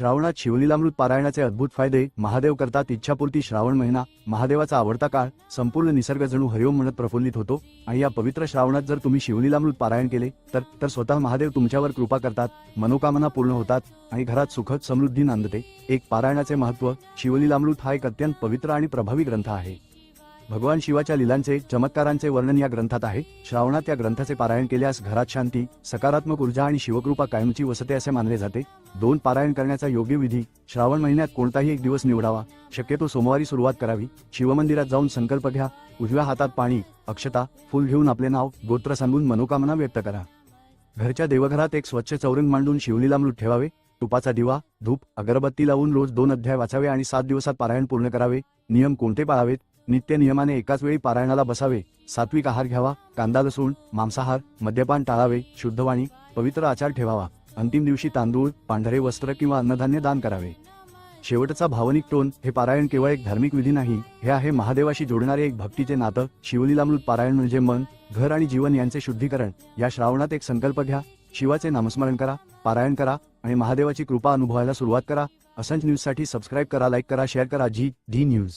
श्रावणात शिवलीलामृत पारायणाचे अद्भुत फायदे महादेव करतात इच्छापूर्ती श्रावण महिना महादेवाचा आवडता काळ संपूर्ण निसर्ग जणू हरिओम म्हणत प्रफुल्लित होतो. आणि या पवित्र श्रावणात जर तुम्ही शिवलीलामृत पारायण केले तर तर स्वतः महादेव तुमच्यावर कृपा करतात मनोकामना पूर्ण होतात आणि घरात सुखद समृद्धी नांदते. एक पारायणाचे महत्त्व शिवलीलामृत हा एक अत्यंत पवित्र आणि प्रभावी ग्रंथ आहे. भगवान शिवाच्या लिलांचे चमत्कारांचे वर्णन या ग्रंथात आहे. श्रावणात या ग्रंथाचे पारायण केल्यास घरात शांती सकारात्मक ऊर्जा आणि शिवकृपा कायमची वसते असे मानले जाते. दोन पारायण करण्याचा योग्य विधी श्रावण महिन्यात कोणताही एक दिवस निवडावा. शक्यतो सोमवारी सुरुवात करावी. शिवमंदिरात जाऊन संकल्प घ्या. उजव्या हातात पाणी अक्षता फुल घेऊन आपले नाव गोत्र सांगून मनोकामना व्यक्त करा. घरच्या देवघरात एक स्वच्छ चौरंग मांडून शिवलीलामृत ठेवावे. तुपाचा दिवा धूप अगरबत्ती लावून रोज दोन अध्याय वाचावे आणि सात दिवसात पारायण पूर्ण करावे. नियम कोणते पाळावेत? नित्य नियमाने एकाच वेळी पारायणाला बसावे. सात्विक आहार घ्यावा. कांदा लसूण मांसाहार मद्यपान टाळावे. शुद्धवाणी पवित्र आचार ठेवावा. अंतिम दिवशी तांदूळ पांढरे वस्त्र किंवा अन्नधान्य दान करावे. शेवटचा भावनिक टोन हे पारायण केवळ एक धार्मिक विधी नाही. हे आहे महादेवाशी जोडणारे एक भक्तीचे नातं. शिवलीलामृत पारायण म्हणजे मन घर आणि जीवन यांचे शुद्धीकरण. या श्रावणात एक संकल्प घ्या. शिवाचे नामस्मरण करा पारायण करा आणि महादेवाची कृपा अनुभवायला सुरुवात करा. असंच न्यूजसाठी सबस्क्राईब करा लाईक करा शेअर करा. G D news